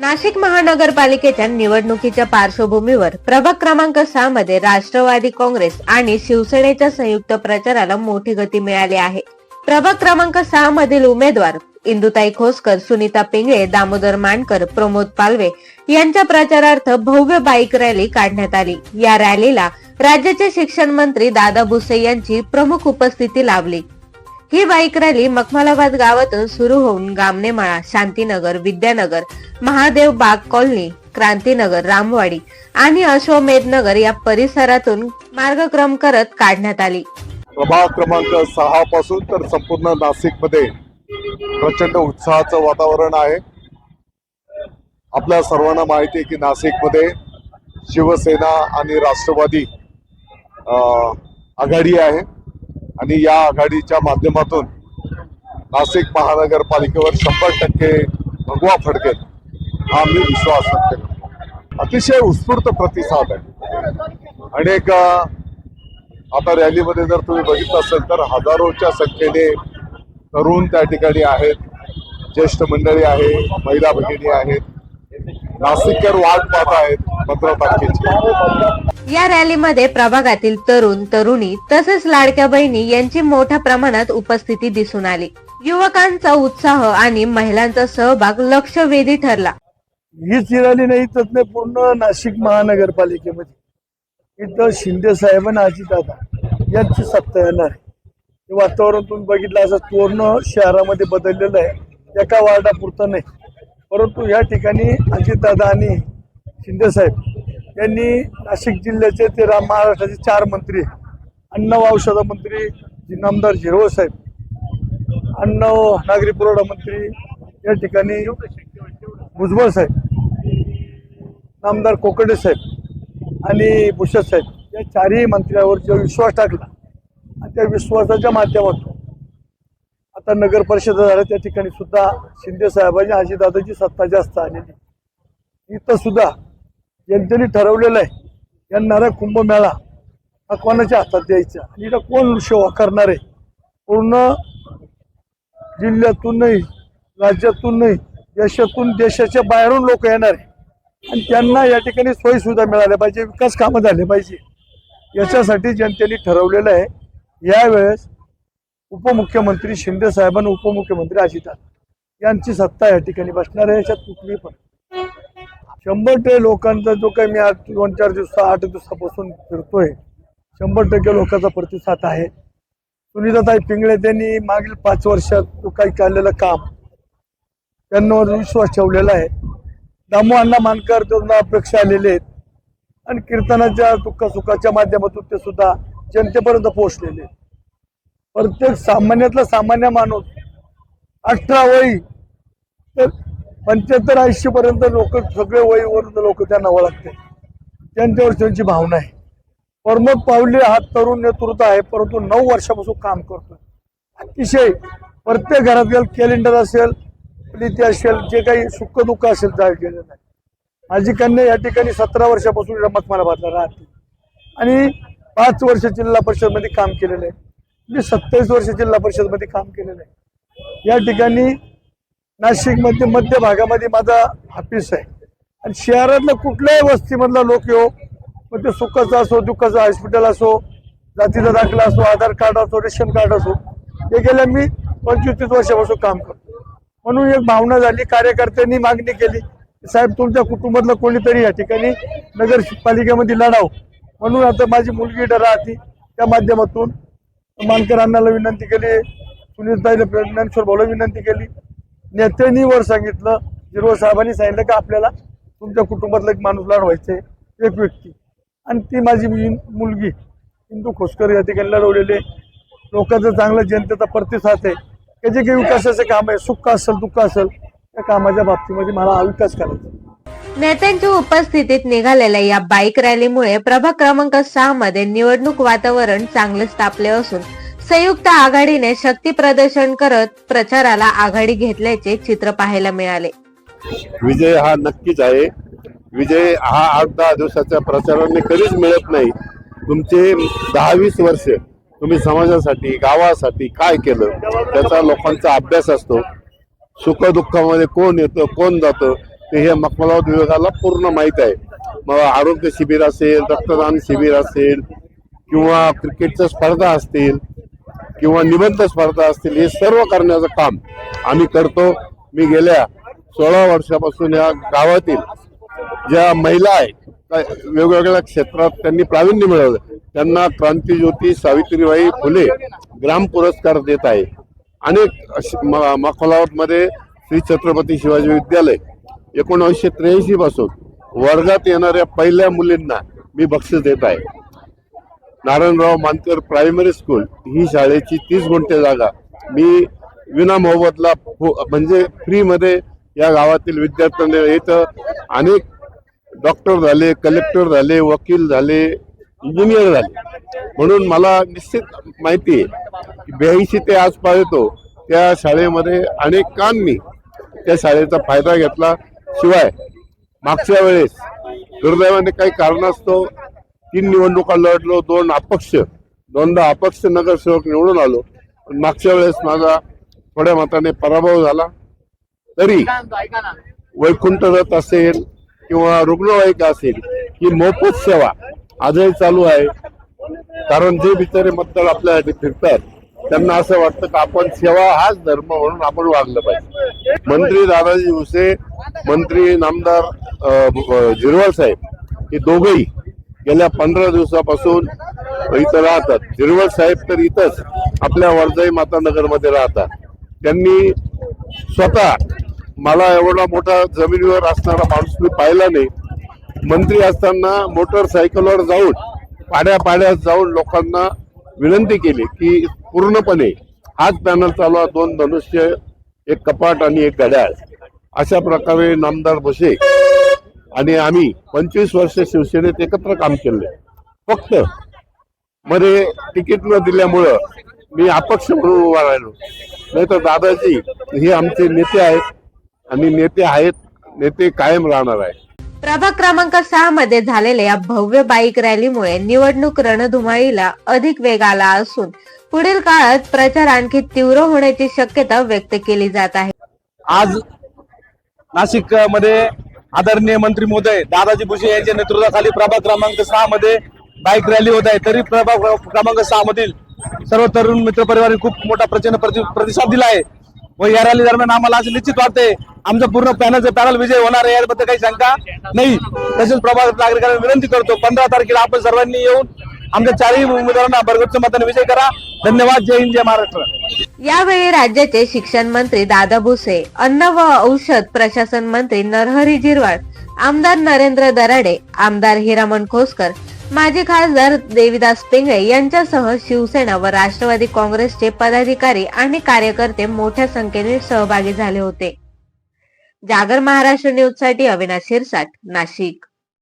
नाशिक महानगरपालिकेच्या निवडणुकीच्या पार्श्वभूमीवर प्रभाग क्रमांक सहा मध्ये राष्ट्रवादी काँग्रेस आणि शिवसेनेच्या संयुक्त प्रचाराला मोठी गती मिळाली आहे. प्रभाग क्रमांक सहा मधील उमेदवार इंदुताई खोसकर सुनीता पिंगळे दामोदर मानकर प्रमोद पालवे यांच्या प्रचारार्थ भव्य बाईक रॅली काढण्यात आली. या रॅलीला राज्याचे शिक्षण मंत्री दादा भुसे यांची प्रमुख उपस्थिती लाभली. ही बाईक रॅली मखमलाबाद गावातून सुरू होऊन गामनेमाळा शांतीनगर विद्यानगर महादेव बाग कॉलनी क्रांतीनगर रामवाडी आणि अश्वमेध नगर या परिसरातून मार्गक्रम करत काढण्यात आली. प्रभाग क्रमांक सहा पासून तर संपूर्ण नाशिकमध्ये प्रचंड उत्साहाचं वातावरण आहे. आपल्या सर्वांना माहिती आहे की नाशिकमध्ये शिवसेना आणि राष्ट्रवादी अं, आघाडी आहे. आणि या आघाडीच्या माध्यमातून नाशिक महानगरपालिकेवर शंभर टक्के भगवा फडकेल हा मी विश्वास व्यक्त करतो. अतिशय उत्स्फूर्त प्रतिसाद आहे. अनेक आता रॅलीमध्ये जर तुम्ही बघितलं असेल तर हजारोच्या संख्येने तरुण त्या ठिकाणी आहेत. ज्येष्ठ मंडळी आहे महिला भगिनी आहेत. नाशिककर वाट पाहत आहेत पंधरा तारखेची. या रॅलीमध्ये प्रभागातील तरुण तरुणी तसेच लाडक्या बहिणी यांची मोठ्या प्रमाणात उपस्थिती दिसून आली. युवकांचा उत्साह आणि महिलांचा सहभाग लक्षवेधी ठरला. हीच रॅली नाही तर पूर्ण नाशिक महानगरपालिकेमध्ये. इथं शिंदे साहेब आणि अजितदादा यांची सत्ता येणार हे वातावरण तुम्ही बघितलं असं पूर्ण शहरामध्ये बदललेलं आहे. एका वार्डापुरतं नाही. परंतु या ठिकाणी अजितदादा आणि शिंदे साहेब यांनी नाशिक जिल्ह्याचे ते रा- महाराष्ट्राचे चार मंत्री अन्न व औषध मंत्री नामदार झिरवळ साहेब. अन्न व नागरी पुरवठा मंत्री या ठिकाणी भुजबळ साहेब. नामदार कोकडे साहेब आणि भूषण साहेब. या चारही मंत्र्यावर जो विश्वास टाकला आणि त्या विश्वासाच्या माध्यमातून आता नगर परिषद झाल्या त्या ठिकाणी सुद्धा शिंदे साहेबांची दादाची सत्ता जास्त आलेली इथं सुद्धा जनतेने ठरवलेलं आहे. येणारा कुंभमेळा हा कोणाच्या हातात द्यायचा. आणि इथं कोण सेवा करणार आहे? पूर्ण जिल्ह्यातून नाही राज्यातून नाही देशातून देशाच्या बाहेरून लोक येणार आहे. आणि त्यांना या ठिकाणी सोयीसुविधा मिळाल्या पाहिजे विकास कामं झाले पाहिजे. याच्यासाठी जनतेने ठरवलेलं आहे. यावेळेस उपमुख्यमंत्री शिंदे साहेब आणि उपमुख्यमंत्री अजितात यांची सत्ता या ठिकाणी बसणार आहे. याच्यात कुठली पण शंभर टक्के लोकांचा जो काही मी आज दोन चार दिवसा आठ दिवसापासून फिरतोय शंभर टक्के लोकांचा प्रतिसाद आहे. सुनीताताई पिंगळे त्यांनी मागील पाच वर्षात जो काही केलेलं काम त्यांच्यावर विश्वास ठेवलेला आहे. दामू अण्णा मानकर त्यांना अपेक्षा आलेले आहेत. आणि कीर्तनाच्या दुःख सुखाच्या माध्यमातून ते सुद्धा जनतेपर्यंत पोहोचलेले आहेत. प्रत्येक सामान्यातला सामान्य माणूस अठरा वयी तर पंच्याहत्तर ऐंशी पर्यंत लोक सगळे वयवर लोक त्यांना ओळखते त्यांच्यावर त्यांची भावना आहे. प्रमोद पावले हा तरुण नेतृत्व आहे परंतु नऊ वर्षापासून काम करतो अतिशय प्रत्येक घरातील कॅलेंडर असेल प्रीती असेल जे काही सुखदुःख असेल जाहीर केलेलं आहे माझी कन्या या ठिकाणी सतरा वर्षापासून रमतमालाबादला राहते. आणि पाच वर्ष जिल्हा परिषदमध्ये काम केलेलं आहे. मी सत्तावीस वर्ष जिल्हा परिषदमध्ये काम केलेलं आहे. या ठिकाणी नाशिकमध्ये मध्य भागामध्ये माझा ऑफिस आहे. आणि शहरातलं कुठल्याही वस्तीमधला लोक येऊ मग ते सुखाचा असो दुःखाचा हॉस्पिटल असो जातीचा दाखला असो आधार कार्ड असो रेशन कार्ड असो हे गेल्या मी पंचवीस तीस वर्षापासून काम करतो. म्हणून एक भावना झाली कार्यकर्त्यांनी मागणी केली साहेब तुमच्या कुटुंबातलं कोणीतरी या ठिकाणी नगरपालिकेमध्ये लढाव. म्हणून आता माझी मुलगी राहती. त्या माध्यमातून मानकर अण्णाला विनंती केली सुनीलताईला ज्ञानेश्वर भाऊला विनंती केली. नेत्यांनी वर सांगितलं जिरो साहेबांनी सांगितलं की आपल्याला तुमच्या कुटुंबातला एक माणूस लढवायचं आहे एक व्यक्ती. आणि ती माझी मुलगी हिंदू खोसकर या ठिकाणी लढवलेले लोकांचा चांगला जनतेचा प्रतिसाद आहे. की जे काही विकासाचं काम आहे सुख असेल दुःख असेल त्या कामाच्या बाबतीमध्ये मला हा विकास करायचा नेत्यांच्या उपस्थितीत निघालेल्या या बाईक रॅलीमुळे प्रभाग क्रमांक सहा मध्ये निवडणूक वातावरण चांगलेच तापले असून संयुक्त आघाडीने शक्ती प्रदर्शन करत प्रचाराला आघाडी घेतल्याचे चित्र पाहायला मिळाले. विजय हा नक्कीच आहे. विजय हा आठ दहा दिवसाच्या प्रचाराने कधीच मिळत नाही. तुमचे दहा वीस वर्ष तुम्ही समाजासाठी गावासाठी काय केलं त्याचा लोकांचा अभ्यास असतो. सुखदुःखामध्ये कोण येतं कोण जातं ते हे मखमलावत विभागाला पूर्ण माहीत आहे. मग आरोग्य शिबिर असेल रक्तदान शिबिर असेल किंवा क्रिकेटच्या स्पर्धा असतील किंवा निबंध स्पर्धा असतील हे सर्व करण्याचं काम आम्ही करतो. मी गेल्या सोळा वर्षापासून या गावातील ज्या महिला आहेत त्या वेगवेगळ्या क्षेत्रात त्यांनी प्रावीण्य मिळवलं. त्यांना क्रांतीज्योती सावित्रीबाई फुले ग्राम पुरस्कार देत आहे. अनेक अश- श्री छत्रपती शिवाजी विद्यालय एकोणावीसशे त्र्याऐंशी पासून वर्गात येणाऱ्या पहिल्या मुलींना मी बक्षीस देत आहे. नारायणराव मानकर प्रायमरी स्कूल ही शाळेची तीस गुंठे जागा. मी विना मोबदला फु- म्हणजे फ्रीमध्ये या गावातील विद्यार्थ्यांना इथं अनेक डॉक्टर झाले कलेक्टर झाले वकील झाले इंजिनियर झाले. म्हणून मला निश्चित माहिती आहे की ब्याऐंशी ते आज पाहतो त्या शाळेमध्ये अनेकांनी त्या शाळेचा फायदा घेतला. शिवाय मागच्या वेळेस दुर्दैवाने काही कारणास्तव तीन निवडणुका लढलो दोन अपक्ष दोनदा अपक्ष नगरसेवक निवडून आलो. पण मागच्या वेळेस माझा थोड्या मताने पराभव झाला. तरी वैकुंठ रथ असेल किंवा रुग्णवाहिका असेल ही मोफत सेवा आजही चालू आहे. कारण जे बिचारे मतदार आपल्यासाठी फिरतात त्यांना असं वाटतं की आपण सेवा हाच धर्म म्हणून आपण वागलं पाहिजे. मंत्री दादाजी भुसे मंत्री नामदार अ, साहेब हे दोघेही गेल्या पंधरा दिवसापासून इथं राहतात. हिरवळ साहेब तर इथंच आपल्या वर्जई मातानगरमध्ये राहतात. त्यांनी स्वतः मला एवढा मोठा जमिनीवर असणारा माणूस मी पाहिला नाही. मंत्री असताना मोटरसायकलवर जाऊन पाड्या पाड्यात जाऊन लोकांना विनंती केली की पूर्णपणे हाच पॅनल चालवा दोन धनुष्य एक कपाट आणि एक घड्याळ. अशा प्रकारे नामदार बसे आणि आम्ही पंचवीस वर्ष शिवसेनेत एकत्र काम केले फक्त. मध्ये तिकीट न दिल्यामुळं मी अपक्ष म्हणून उभा राहिलो. नाही तर दादाजी हे आमचे नेते आहेत. आणि नेते आहेत. नेते कायम राहणार आहे प्रभाग क्रमांक सहा मध्ये झालेल्या या भव्य बाईक रॅलीमुळे निवडणूक रणधुमाळीला अधिक वेग आला असून पुढील काळात प्रचार आणखी तीव्र होण्याची शक्यता व्यक्त केली जात आहे. आज नाशिकमध्ये आदरणीय मंत्री मोदय दादाजी भुसे यांच्या नेतृत्वाखाली प्रभाग क्रमांक सहा मध्ये बाईक रॅली होत आहे. तरी प्रभाग क्रमांक सहा मधील सर्व तरुण मित्र खूप मोठा प्रचंड प्रतिसाद दिला आहे. व या रॅली दरम्यान आम्हाला असं निश्चित वाटते आमचं पूर्ण पॅनल पॅनल विजय होणार आहे याबद्दल काही शंका नाही. तसेच प्रभाग नागरिकांना विनंती करतो पंधरा तारखेला आपण सर्वांनी येऊन आमच्या चारही उमेदवारांना भरगच्च मताने विजय करा. धन्यवाद. जय हिंद जय महाराष्ट्र. यावेळी राज्याचे शिक्षण मंत्री दादा भुसे अन्न व औषध प्रशासन मंत्री नरहरी झिरवाळ आमदार नरेंद्र दराडे आमदार हिरामण खोसकर माजी खासदार देविदास पिंगळे यांच्यासह शिवसेना व राष्ट्रवादी काँग्रेसचे पदाधिकारी आणि कार्यकर्ते मोठ्या संख्येने सहभागी झाले होते. जागर महाराष्ट्र न्यूजसाठी अविनाश शिरसाट नाशिक.